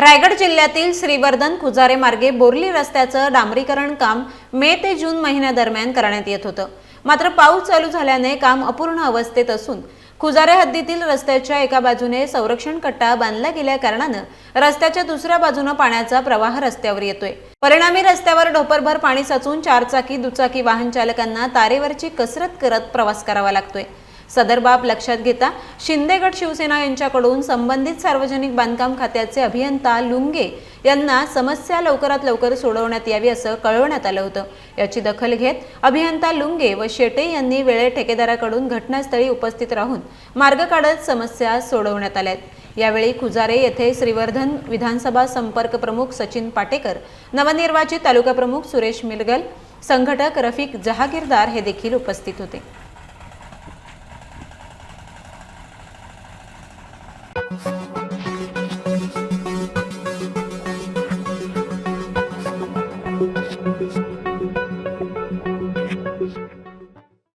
रायगड जिल्ह्यातील श्रीवर्धन खुजारे मार्गे बोरली रस्त्याचं डांबरीकरण काम मे ते जून महिन्यादरम्यान करण्यात येत होतं. मात्र पाऊस चालू झाल्याने काम अपूर्ण अवस्थेत असून खुजारे हद्दीतील रस्त्याच्या एका बाजूने संरक्षण कट्टा बांधला गेल्या कारणानं रस्त्याच्या दुसऱ्या बाजूनं पाण्याचा प्रवाह रस्त्यावर येतोय. परिणामी रस्त्यावर ढोपरभर पाणी साचून चारचाकी दुचाकी वाहन चालकांना तारेवरची कसरत करत प्रवास करावा लागतोय. सदर बाब लक्षात घेता शिंदेगड शिवसेना यांच्याकडून संबंधित सार्वजनिक बांधकाम खात्याचे अभियंता लुंगे यांना समस्या लवकरात लवकर सोडवण्यात यावी असं कळवण्यात आलं होतं. याची दखल घेत अभियंता लुंगे व शेटे यांनी वेळे ठेकेदाराकडून घटनास्थळी उपस्थित राहून मार्ग काढत समस्या सोडवण्यात आल्यात. यावेळी खुजारे येथे श्रीवर्धन विधानसभा संपर्क प्रमुख सचिन पाटेकर नवनिर्वाचित तालुका प्रमुख सुरेश मिलगल संघटक रफिक जहागीरदार हे देखील उपस्थित होते. Thank